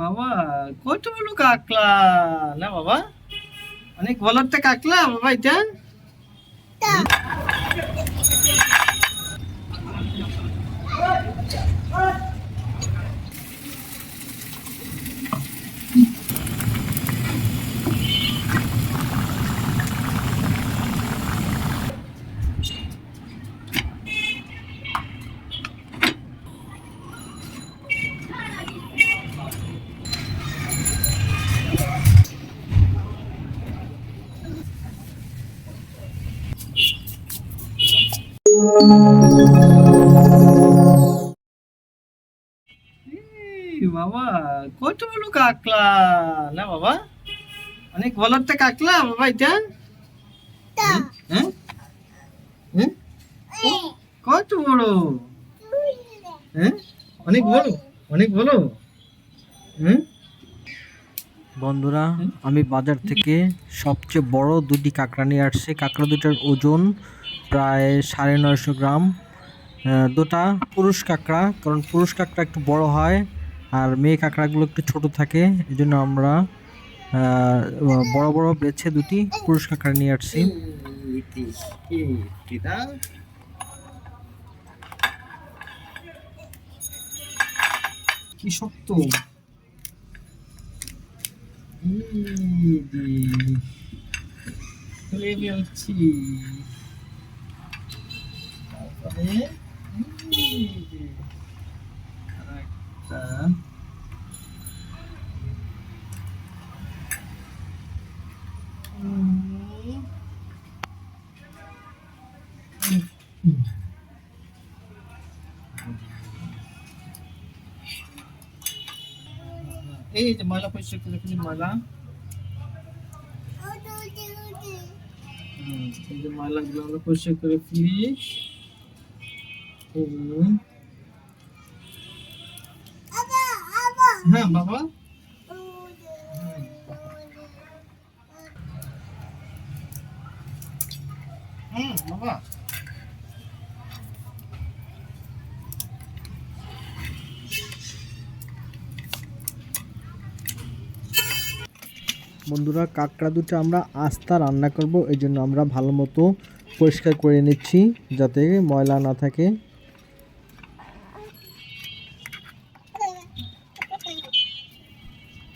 বাবা কতগুলো কাকলা? না বাবা অনেক বলতে কাকলা বাবা এটা? কাকলা? না বাবা? অনেক বলতে কাকলা বাবা এটা? হ্যাঁ হ্যাঁ কত বড় হ্যাঁ অনেক বড় অনেক বড় হ্যাঁ বন্ধুরা আমি বাজার থেকে সবচেয়ে বড় দুটি কাঁকড়া নিয়ে আসছি। কাঁকড়া দুটার ওজন প্রায় সাড়ে নয়শো গ্রাম। দুটা পুরুষ কাঁকড়া কারণ পুরুষ কাঁকড়া একটু বড় হয়। আর মেয়ে কাঁকড়াগুলো একটু ছোট থাকে এই জন্য আমরা বড় বড় বেছে দুটি পুরুষ কাঁকড়া নিয়ে আসছি। কি শক্ত? Tá? Hum. Hum. Eita, molha a aqui de molhar. Hum, de molhar a glândula coxa aqui. Um. হ্যাঁ বাবা। বন্ধুরা, কাঁকড়া দুটো আমরা আস্তা রান্না করব, এই জন্য আমরা ভালো মতো পরিষ্কার করে নিচ্ছি, যাতে ময়লা না থাকে।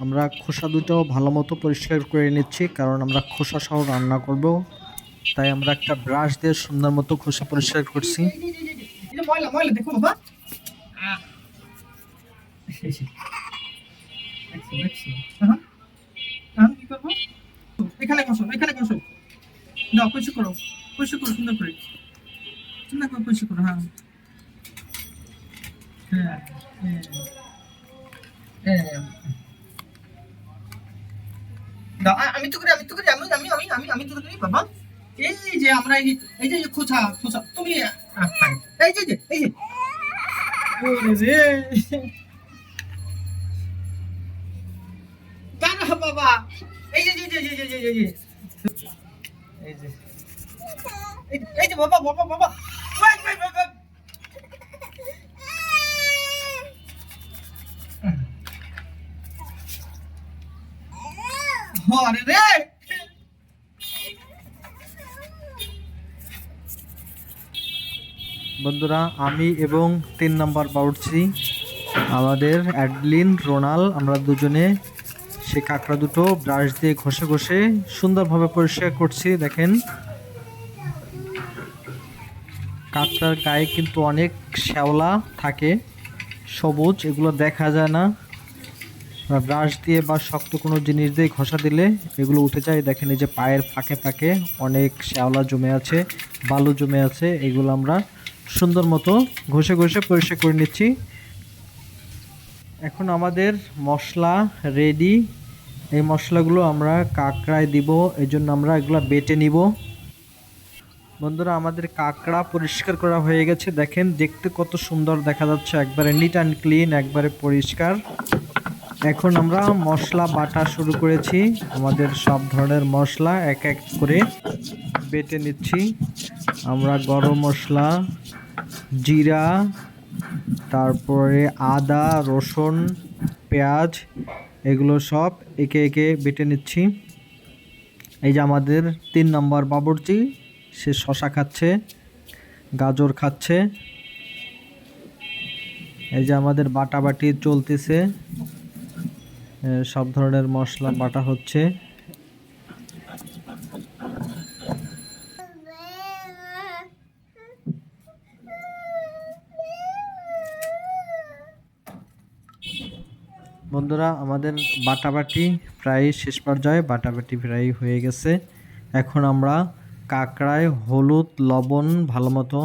আমরা খোসা দুটো ভালো মতো পরিষ্কার করে নিচ্ছি, কারণ আমরা খোসা সহ রান্না করব তাই আমরা একটা ব্রাশ দিয়ে সুন্দর মতো খোসা পরিষ্কার করছি করব? এখানে করো করো হ্যাঁ। হ্যাঁ। 哎你哎哭啥哭啥，注意啊！哎这姐哎，我的天！干了爸爸！哎姐姐姐姐姐姐姐，哎姐，哎哎姐宝宝宝宝宝宝，喂喂喂喂！我的天！বন্ধুরা, আমি এবং তিন নম্বর বাউটছি আমাদের অ্যাডলিন, রোনাল, আমরা দুজনে সে কাঁকড়া দুটো ব্রাশ দিয়ে ঘষে ঘষে সুন্দরভাবে পরিষ্কার করছি। দেখেন, কাঁকড়ার গায়ে কিন্তু অনেক শ্যাওলা থাকে, সবুজ, এগুলো দেখা যায় না। ব্রাশ দিয়ে বা শক্ত কোনো জিনিস দিয়ে ঘষা দিলে এগুলো উঠে যায়। দেখেন, এই যে পায়ের ফাঁকে ফাঁকে অনেক শ্যাওলা জমে আছে, বালু জমে আছে, এগুলো আমরা সুন্দর মতো ঘষে ঘষে পরিষ্কার করে নিচ্ছি। এখন আমাদের মশলা রেডি এই মশলাগুলো আমরা কাঁকড়ায় দিব, এই জন্য আমরা এগুলো বেটে নিব। বন্ধুরা, আমাদের কাঁকড়া পরিষ্কার করা হয়ে গেছে। দেখেন, দেখতে কত সুন্দর দেখা যাচ্ছে। একবারে নিট অ্যান্ড ক্লিন একবারে পরিষ্কার। এখন আমরা মশলা, বাটা শুরু করেছি। আমাদের সব ধরনের মশলা এক এক করে বেটে নিচ্ছি। আমরা গরম মশলা জিরা তারপরে আদা রসুন পেঁয়াজ এগুলো সব একে একে বেটে নিচ্ছি। এই যে আমাদের তিন নম্বর বাবুর্চি সে শশা খাচ্ছে গাজর খাচ্ছে। এই যে আমাদের বাটাবাটি চলতেছে এ, সব ধরনের মশলা বাটা হচ্ছে। বন্ধুরা, আমাদের বাটাবাটি প্রায় শেষ পর্যায়ে বাটাবাটি প্রায় হয়ে গেছে। এখন আমরা কাঁকড়ায় হলুদ, লবণ ভালো মতো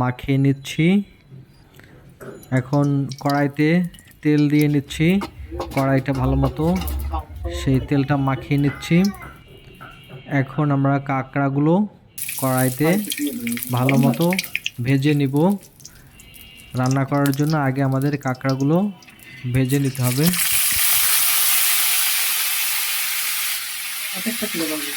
মাখিয়ে নিচ্ছি। এখন কড়াইতে তেল দিয়ে নিচ্ছি। কড়াইটা ভালো মতো সেই তেলটা মাখিয়ে নিচ্ছি। এখন আমরা কাঁকড়াগুলো কড়াইতে ভালো মতো ভেজে নিব। রান্না করার জন্য আগে আমাদের কাঁকড়াগুলো ভেজে নিতে হবে একটা কিলো লাগবে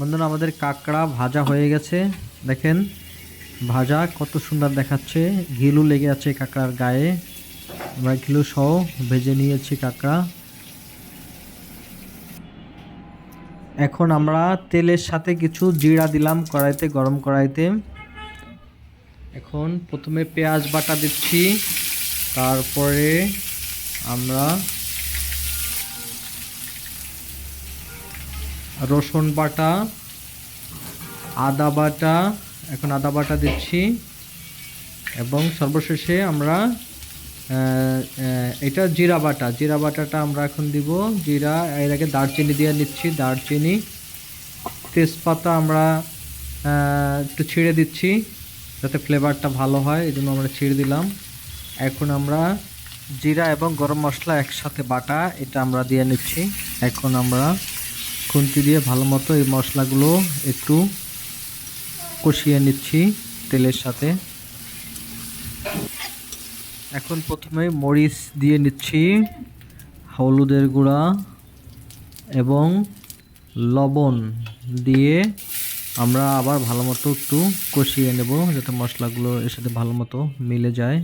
বন্ধুরা, আমাদের কাঁকড়া ভাজা হয়ে গেছে। দেখেন, ভাজা কত সুন্দর দেখাচ্ছে। ঘিলু লেগে আছে কাঁকড়ার গায়ে। আমরা ঘিলু সহ ভেজে নিয়েছি কাঁকড়া। এখন আমরা তেলের সাথে কিছু জিরা দিলাম কড়াইতে, গরম কড়াইতে। এখন প্রথমে পেঁয়াজ বাটা দিচ্ছি। তারপরে আমরা রসুন বাটা, আদা বাটা, এখন আদা বাটা দিচ্ছি। এবং সর্বশেষে আমরা এটা জিরা বাটা। জিরা বাটাটা আমরা এখন দিব। জিরা, এর আগে দারচিনি দিয়ে নিচ্ছি। দারচিনি, তেজপাতা আমরা একটু ছিঁড়ে দিচ্ছি, যাতে ফ্লেভারটা ভালো হয় এই জন্য আমরা ছিঁড়ে দিলাম। এখন আমরা জিরা এবং গরম মশলা একসাথে বাটা, এটা আমরা দিয়ে নিচ্ছি। এখন আমরা খুন্তি দিয়ে ভালো মতো এই মশলাগুলো একটু কষিয়ে নিচ্ছি তেলের সাথে। এখন প্রথমে মরিচ দিয়ে নিচ্ছি, হলুদের গুঁড়া এবং লবণ দিয়ে আমরা আবার ভালো মতো একটু কষিয়ে নেব যাতে মশলাগুলো এর সাথে ভালো মতো মিলে যায়।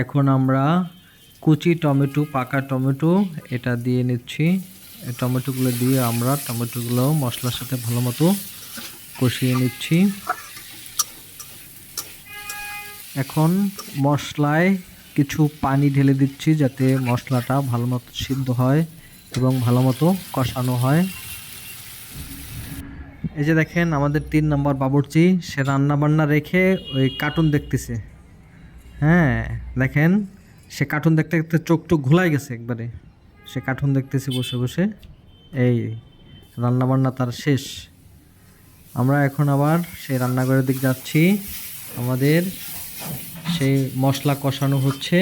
এখন আমরা কুচি টমেটো, পাকা টমেটো এটা দিয়ে নিচ্ছি। এই টমেটোগুলো দিয়ে আমরা টমেটোগুলো মশলার সাথে ভালো মতো কষিয়ে নিচ্ছি। এখন মশলায় কিছু পানি ঢেলে দিচ্ছি যাতে মশলাটা ভালো মতো সিদ্ধ হয় এবং ভালো মতো কষানো হয়। এই যে দেখেন, আমাদের তিন নম্বর বাবুর্চি, সে রান্না বান্না রেখে ওই কার্টুন দেখতেছে। হ্যাঁ দেখেন, সে কার্টুন দেখতে দেখতে চোখ টোক ঘোলাই গেছে একবারে। সে কার্টুন দেখতেছে বসে বসে। এই রান্না বান্না তার শেষ। আমরা এখন আবার সেই রান্নাঘরের দিক যাচ্ছি। আমাদের সেই মশলা কষানো হচ্ছে।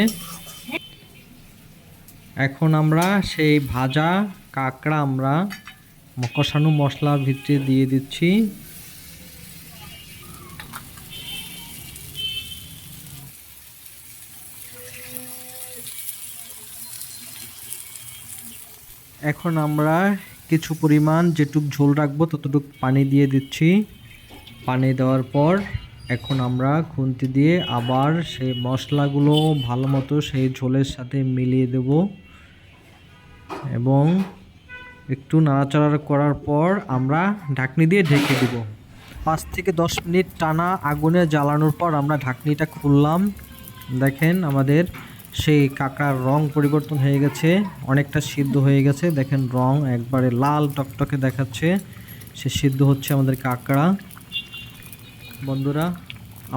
এখন আমরা সেই ভাজা কাঁকড়া আমরা কষানো মশলার ভিতরে দিয়ে দিচ্ছি। এখন আমরা কিছু পরিমাণ যেটুক ঝোল রাখব, ততটুক পানি দিয়ে দিচ্ছি। পানি দেওয়ার পর এখন আমরা খুন্তি দিয়ে আবার সেই মশলাগুলো ভালো মতো সেই ঝোলের সাথে মিলিয়ে দেব। এবং একটু নাড়াচাড়া করার পর আমরা ঢাকনি দিয়ে ঢেকে দিব। পাঁচ থেকে দশ মিনিট টানা আগুনে জ্বালানোর পর আমরা ঢাকনিটা খুললাম। দেখেন আমাদের সেই কাঁকড়ার রং পরিবর্তন হয়ে গেছে, অনেকটা সিদ্ধ হয়ে গেছে। দেখেন রং একবারে লাল টকটকে দেখাচ্ছে, সে সিদ্ধ হচ্ছে আমাদের কাঁকড়া। বন্ধুরা,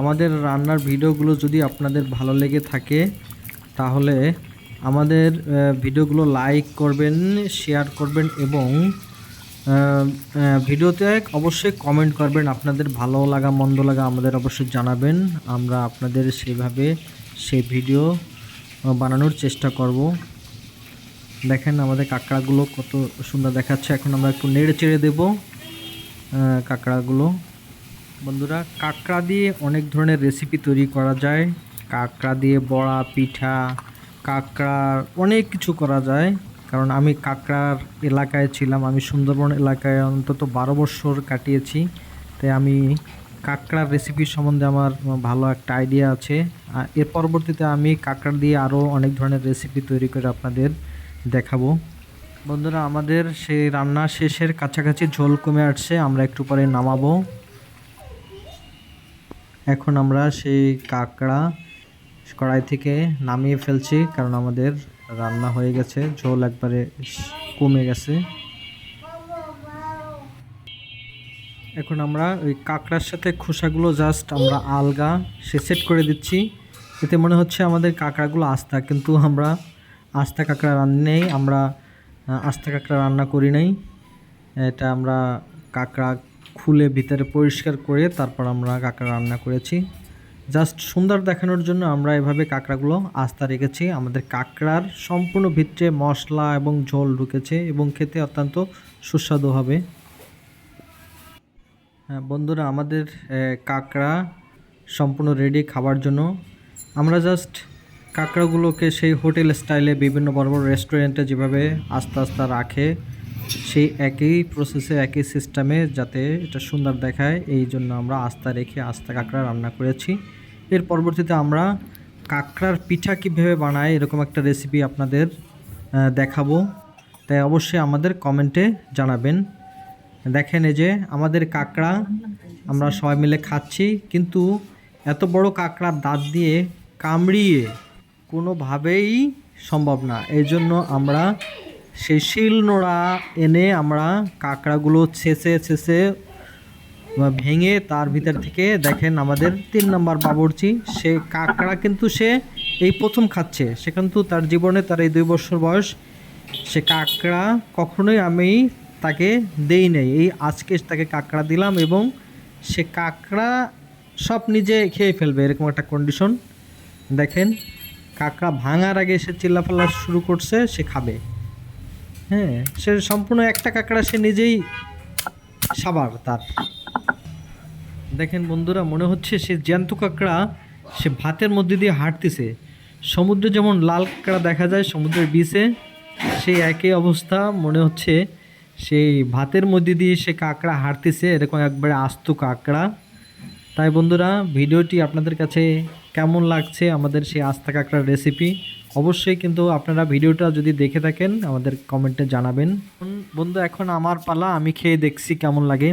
আমাদের রান্নার ভিডিওগুলো যদি আপনাদের ভালো লেগে থাকে, তাহলে আমাদের ভিডিওগুলো লাইক করবেন, শেয়ার করবেন এবং ভিডিওতে অবশ্যই কমেন্ট করবেন, আপনাদের ভালো লাগা, মন্দ লাগা আমাদের অবশ্যই জানাবেন। আমরা আপনাদের সেভাবে সেই ভিডিও বানানোর চেষ্টা করব। দেখেন আমাদের কাঁকড়াগুলো কত সুন্দর দেখাচ্ছে। এখন আমরা একটু নেড়ে চেড়ে দেবো কাঁকড়াগুলো। বন্ধুরা, কাঁকড়া দিয়ে অনেক ধরনের রেসিপি তৈরি করা যায়। কাঁকড়া দিয়ে বড়া, পিঠা কাঁকড়ার অনেক কিছু করা যায়। কারণ আমি কাঁকড়ার এলাকায় ছিলাম। আমি সুন্দরবন এলাকায় অন্তত বারো বছর কাটিয়েছি। তাই আমি কাঁকড়ার রেসিপি সম্বন্ধে আমার ভালো একটা আইডিয়া আছে। এর পরবর্তীতে আমি কাঁকড়া দিয়ে আরও অনেক ধরনের রেসিপি তৈরি করে আপনাদের দেখাবো। বন্ধুরা, আমাদের সেই রান্না শেষের কাছাকাছি ঝোল কমে আসছে, আমরা একটু পরে নামাবো। এখন আমরা সেই কাঁকড়া কড়াই থেকে নামিয়ে ফেলছি, কারণ আমাদের রান্না হয়ে গেছে, ঝোল একবারে কমে গেছে। এখন আমরা ওই কাঁকড়ার সাথে খোসাগুলো জাস্ট আমরা আলগা, সে সেট করে দিচ্ছি। এতে মনে হচ্ছে আমাদের কাঁকড়াগুলো আস্তা, কিন্তু আমরা আস্তা কাঁকড়া রান্না নেই, আমরা আস্তা কাঁকড়া রান্না করি নাই। এটা আমরা কাঁকড়া খুলে ভিতরে পরিষ্কার করে তারপর আমরা কাঁকড়া রান্না করেছি। জাস্ট সুন্দর দেখানোর জন্য আমরা এভাবে কাঁকড়াগুলো আস্তা রেখেছি। আমাদের কাঁকড়ার সম্পূর্ণ ভিতরে মশলা এবং ঝোল ঢুকেছে এবং খেতে অত্যন্ত সুস্বাদু হবে। হ্যাঁ বন্ধুরা, আমাদের কাঁকড়া সম্পূর্ণ রেডি খাবার জন্য। আমরা জাস্ট কাঁকড়াগুলোকে সেই হোটেল স্টাইলে বিভিন্ন বড় বড় রেস্টুরেন্টে যেভাবে আস্তে আস্তে রাখে, সেই একই প্রসেসে একই সিস্টেমে যাতে এটা সুন্দর দেখায়। এই জন্য আমরা আস্তা রেখে আস্তা কাঁকড়া রান্না করেছি। এর পরবর্তীতে আমরা কাঁকড়ার পিঠা কীভাবে বানায়, এরকম একটা রেসিপি আপনাদের দেখাবো। তাই অবশ্যই আমাদের কমেন্টে জানাবেন। দেখেন এই যে আমাদের কাঁকড়া, আমরা সবাই মিলে খাচ্ছি, কিন্তু এত বড় কাঁকড়ার দাঁত দিয়ে কামড়িয়ে কোনোভাবেই সম্ভব না। এই জন্য আমরা সেই শিল নোড়া এনে আমরা কাঁকড়াগুলো ছেঁচে ছেঁচে ভেঙে তার ভিতর থেকে দেখেন আমাদের তিন নম্বর বাবুর্চি, সে কাঁকড়া কিন্তু সে এই প্রথম খাচ্ছে। সে কিন্তু তার জীবনে তার এই দুই বছর বয়স, সে কাঁকড়া কখনোই আমি তাকে দেই নাই। এই আজকে তাকে কাঁকড়া দিলাম এবং সে কাঁকড়া সব নিজে খেয়ে ফেলবে, এরকম একটা কন্ডিশন দেখেন, কাঁকড়া ভাঙার আগে সে চিল্লাফাল্লা শুরু করছে, সে খাবে। হ্যাঁ সে সম্পূর্ণ একটা কাঁকড়া সে নিজেই সাবার তার। দেখেন বন্ধুরা, মনে হচ্ছে সে জ্যান্ত কাঁকড়া সে ভাতের মধ্যে দিয়ে হাঁটতেছে। সমুদ্রে যেমন লাল কাঁকড়া দেখা যায় সমুদ্রের বিচে সেই একই অবস্থা। মনে হচ্ছে সেই ভাতের মধ্যে দিয়ে সে কাঁকড়া হাঁটতেছে এরকম একবারে আস্ত কাঁকড়া। তাই বন্ধুরা ভিডিওটি আপনাদের কাছে কেমন লাগছে আমাদের সেই আস্থা কাঁকড়ার রেসিপি অবশ্যই কিন্তু আপনারা ভিডিওটা যদি দেখে থাকেন আমাদের কমেন্টে জানাবেন। বন্ধু এখন আমার পালা আমি খেয়ে দেখছি কেমন লাগে।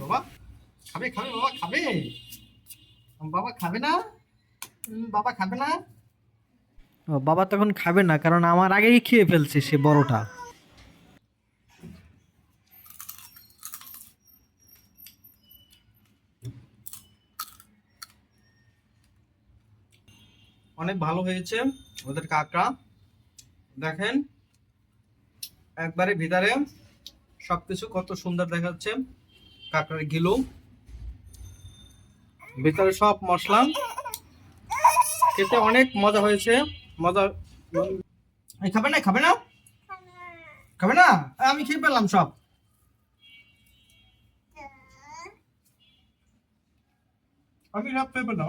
বাবা খাবে খাবে বাবা খাবে? বাবা খাবে না? বাবা খাবে না? বাবা তখন খাবে না কারণ আমার আগেই খেয়ে ফেলছে সে বড়টা। অনেক ভালো হয়েছে ওদের কাঁকড়া। দেখেন, একবারে ভিতরে সবকিছু কত সুন্দর দেখাচ্ছে কাঁকড়ার গিলু। ভিতরে সব মশলা। খেতে অনেক মজা হয়েছে, মজা। খাবে না খাবে না? খাবে না? আমি খেয়ে পেলাম সব। আমি সব খেয়ে পেলাম